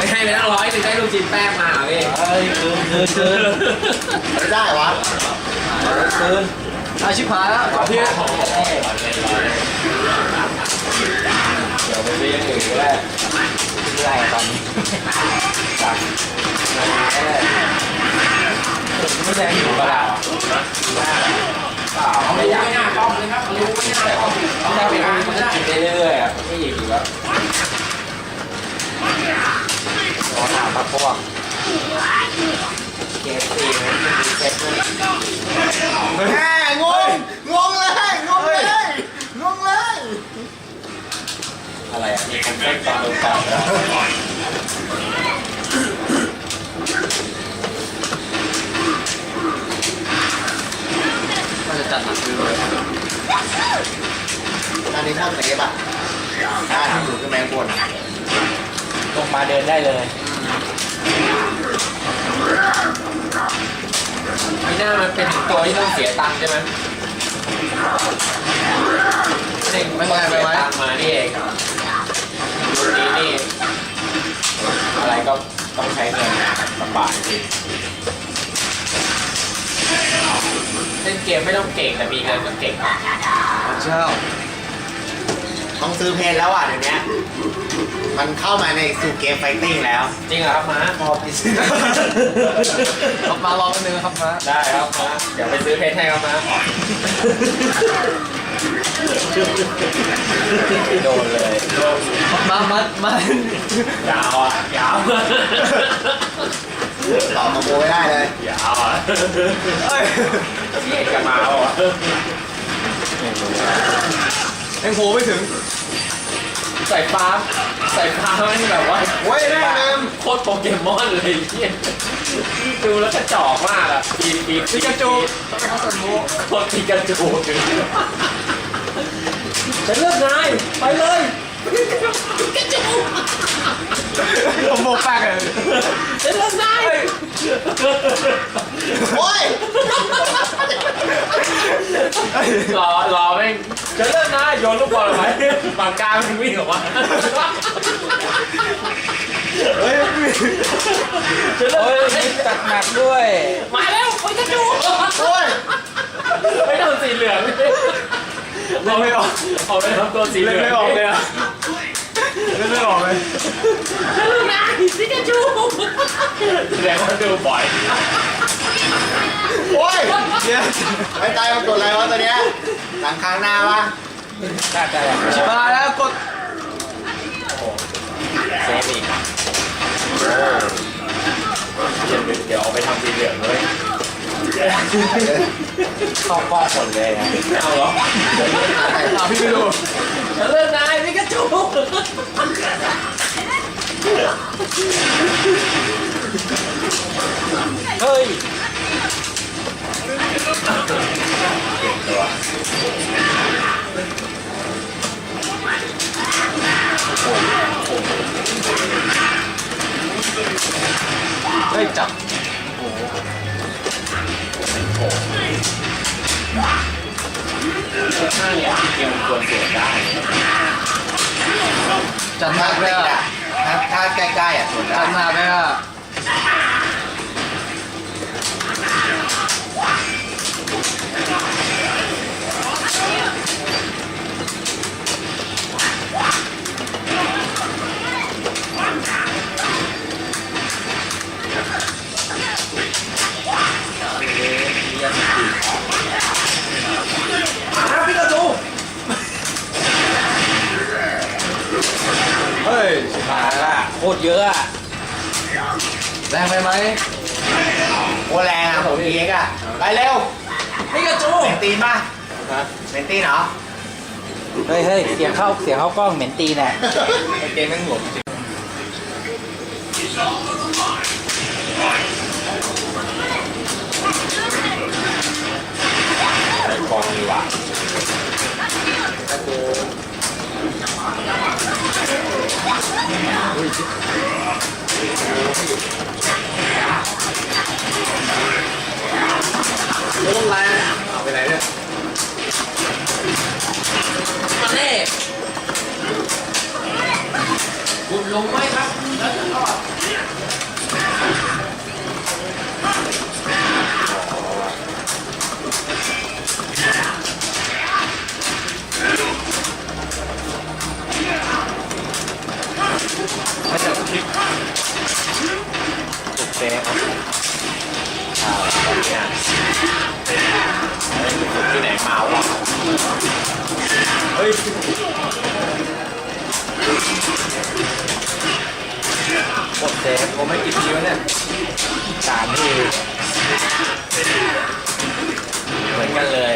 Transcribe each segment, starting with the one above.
ไม่ให้ไปตั้งร้อยหนึ่งได้ลูกชิ้นแป้งมาเหรอพี่เฮ้ยคืนคืนคืนไม่ได้วะคืนอาชิบหายแล้วพี่เดี๋ยวไปซื้ออย่างอื่นก็ได้ไรตอนนี้ไม่แดงอยู่กระดาษไม่ยากไม่ยากต้องเลยครับรู้ไม่ยากต้องต้องได้เป็นมันจะกินได้เรื่อยๆอะไม่หยิบอีกแล้วร้ อนหนาวครับพวกเกสตีมันมีเซ็ตด้วยแม่งงงงเลยงงเลยงงเลยอะไรอะมีคนเต้นตอนโดนจับแล้วก็จะจัดหนักเลยอันนี้โคตรเซฟอะถ้าทำถูกขึ้นแมงบนลงมาเดินได้เลย น้ามันเป็นตัวที่ต้องเสียตังค์ใช่ไหมเด็กไม่ต้องเสียตังค์มานี่เองรุ่นนี้นี่อะไรก็ต้องใช้เงินลำบากจริงเล่นเกมไม่ต้องเก่งแต่มีเงินก็เก่งเจ้าต้องซื้อเพนแล้วอะเดี๋ยวนี้ มันเข้ามาในสู่เกมไฟติ้งแล้วจริงเหรอครับม้าพอไปซื้อครับมาลองกันหนึ่งครับมาได้ครับม้าเดี๋ยวไปซื้อเพชรให้ครับม้าโดนเลยโดนมามามายาวอะยาวต่อมาโบไม่ได้เลยยาวอะพี่เอกจะมาอะยังโผล่ไม่ถึงใส่ฟ้า ใส่ฟ้าไม่แบบว่าโอ้ยแม่งเดิมโคตรโปเกมอนเลยเหียดูแล้วกระจอกมากอะปีปีปิกาจูต้องเขาสันโมโคตรปีกาจูฉันเลือกนายไปเลยผมโมแปลกเลยฉันเลือกนายโอ้ยรอรอ แม่งฉันเลือกนายโยนลูกบอลออกไปปากกามันวิ่งออกมาเฮ้ยฉันเลือกเฮ้ยนายจัดหนักด้วย มาแล้วไปกระจูโอ้ยไม่ต้องสีเหลืองเล่นไม่ออกเอาไปทำตัวสีเหลืเล่อนงไม่ออกเลยอะเล่นไม่ออกเลยฉันเลือกนายปิกาจูแสดงว่าดูบ่อยโอ้ยเนี่ยไม่ตายมันกดอะไรวะตัวเนี้ย หลังค้างหน้าวะได้ได้ชิบหายแล้วกดเซฟอีกเดี๋ยวเอาไปทำสีเหลืองเลยเข้ากล้องหมดเลยนะเอาเหรออะพี่ไปดูฉันเลือกนายปิกาจูเฮ้ย ยเกมควรเสียได้จัดหถ้านักเลติยดอะอะถ้าถ้าใกล้ๆอะสวนได้จัดหนักเล แรงไปไหมโอ้แรงอะผมเอ็กอะไปเร็วพี่กระจูเป็นตีนป่ะเป็นตีนเหรอเฮ้ยเฮ้ยเสียงเข้าเสียงเข้ากล้องเหม็นตีนอะไอเกมแม่งหลวมจริงกองดีกว่า ครับแล้วก็ไม่จะคลิปถูกเซฟอ่าเนี้ยเฮ้ยถูกที่ไหนมาวะเฮ้ย เซฟผมไม่กี่ทีวะเนี่ยสามทีเหมือนกันเลย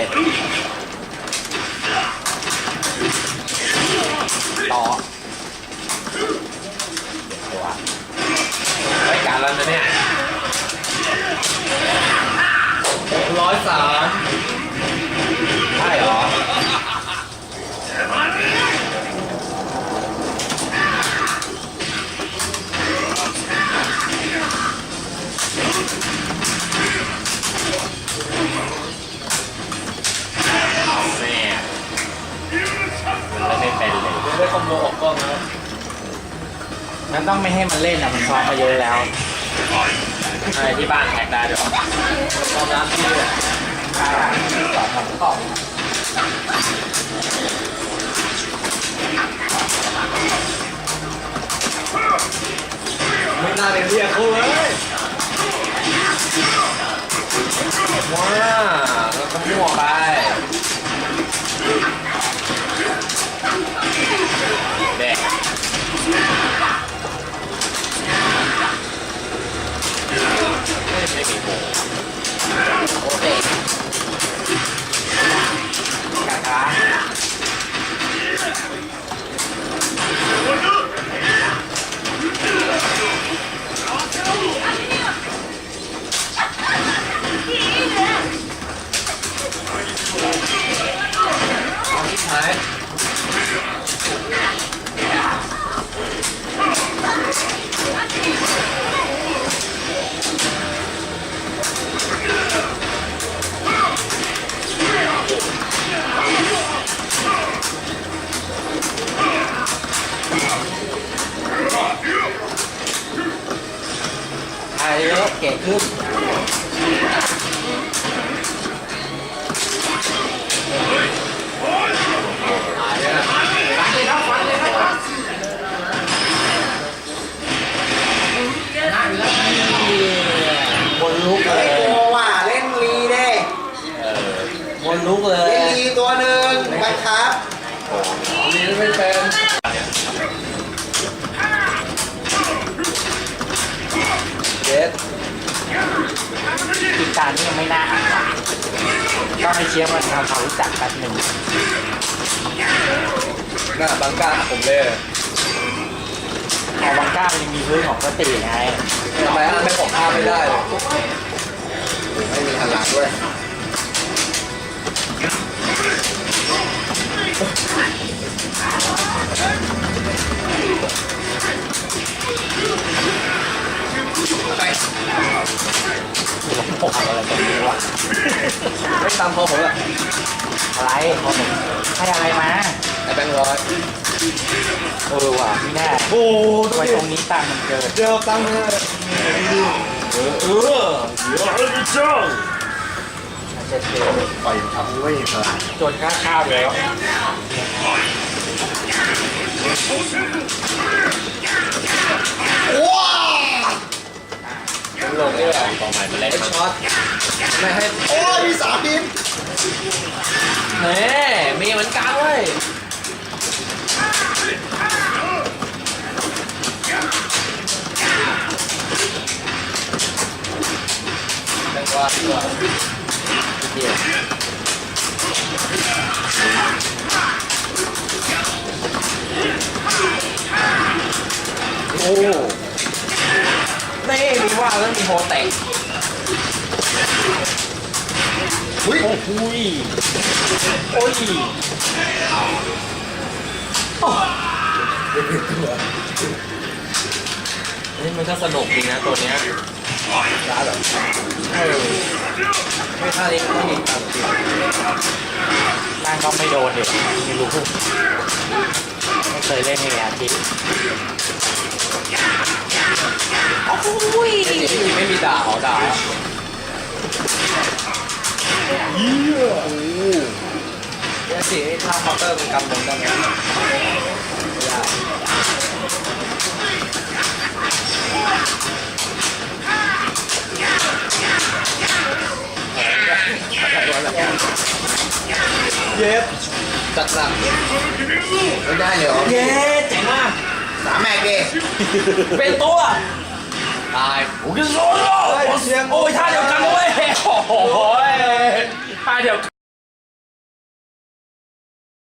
ต้องไม่ให้มันเล่นอะมันซ้อมมาเยอะแล้วอะไรที่บ้านแท็กได้ด้วยเหรอตอนร้านพี่เนี่ยใช่ครับที่สองมันตอบไม่น่าเรียกเขาเลยว้าแล้วก็มั่วไป ไม่เป็นเด็ดอีกการนี่ยังไม่น่าอ่านว่ะต้องให้เชียร์มันทำความรู้จักแป๊บหนึ่งหน้าบังกาผมเลยเอาบังก้ามันยังมีพื้นของสติไงทำไมไม่ผมพาไม่ได้เลย แบงค์ร้อยเออว่ะไม่แน่โอ้ทำไมตรงนี้ตังค์มันเกินเดี๋ยวตังค์เลยเออเออเดี๋ยวให้พี่จ้างมันจะเกินปล่อยทำไม่พลาดจนค่าข้าวแล้วว้าลงนี่แหละกองใหม่มาเล่นช็อตไม่ให้โอ้ยมีสามทีมเน่มีเหมือนกันเว้ย วาตัวเดี๋ยวโอ้นี่มีว่าแล้วมีโฮเต็กหุ้ยโอ้โหยโอ้ยนี่มันก็สนุกดีนะตัวเนี้ย ร้านเหรอเออไม่ท่านี้ก็ยิงตามจริงนั่งก็ไม่โดนเด็กไม่รู้ไม่เคยเล่นในอาทิตย์ไม่มีไม่มีด่าเขาด่าเยี่ยโอ้ยเดี๋ยวสิถ้าเคาน์เตอร์มันกำลงได้ไหม ย็บจัดหนักไม่ได้เลยเหรอเย้เจ๋งมากสามแม็กดิเป็นตัวตายโอ้ยโอ้ยโอ้ยท่าเดียวกันเลยโอ้โหท่าเดียวกัน